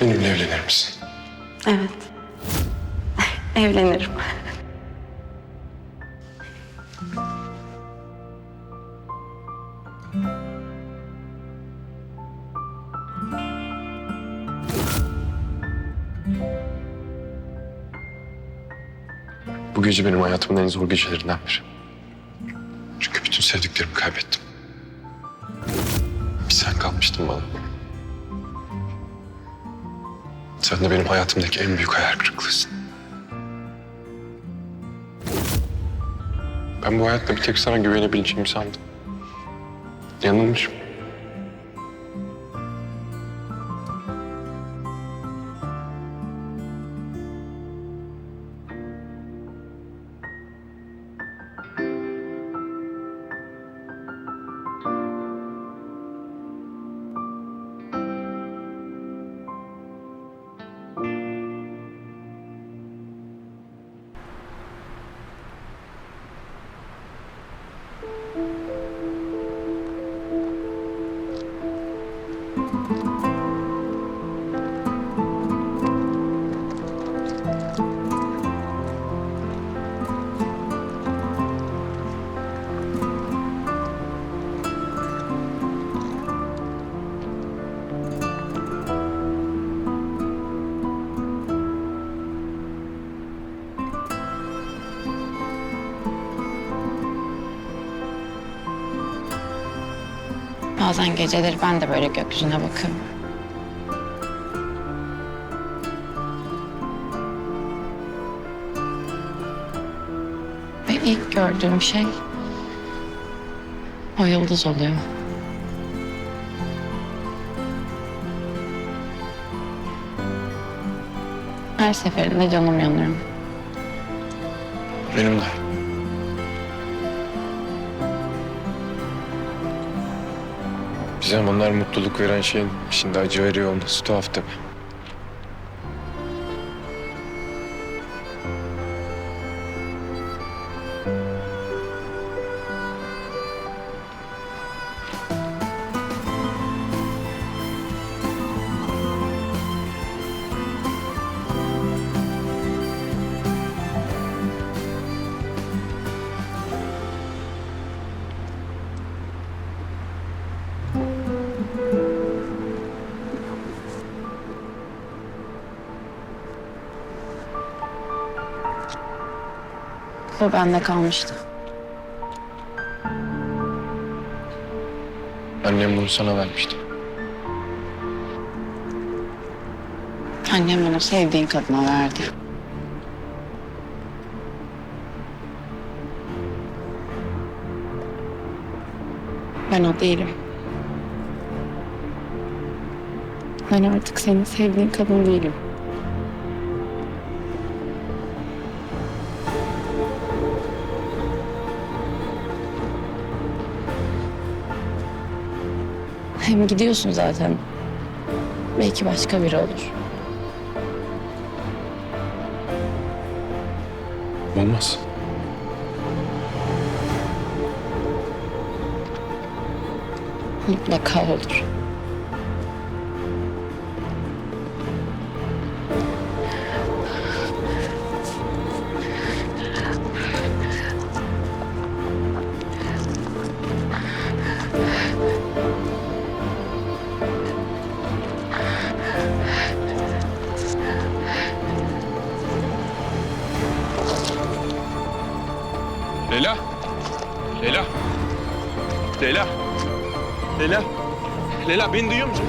Benimle evlenir misin? Evet. Evlenirim. Bu gece benim hayatımın en zor gecelerinden biri. Çünkü bütün sevdiklerimi kaybettim. Bir sen kalmıştın bana. Sen de benim hayatımdaki en büyük hayal kırıklığısın. Ben bu hayatta bir tek sana güvenebileceğimi sandım. Yanılmışım. Bazen geceleri ben de böyle gökyüzüne bakıyorum. Ve ilk gördüğüm şey o yıldız oluyor. Her seferinde canım yanıyor. Benim de. Bir zamanlar mutluluk veren şeyin şimdi acı veriyor olması tuhaf tabii. Bu bende kalmıştı. Annem bunu sana vermişti. Annem bunu sevdiğin kadına verdi. Ben o değilim. Ben artık senin sevdiğin kadın değilim. Hem gidiyorsun zaten. Belki başka biri olur. Olmaz. Mutlaka olur. Leyla. Leyla. Leyla. Leyla. Leyla beni duyuyor musun?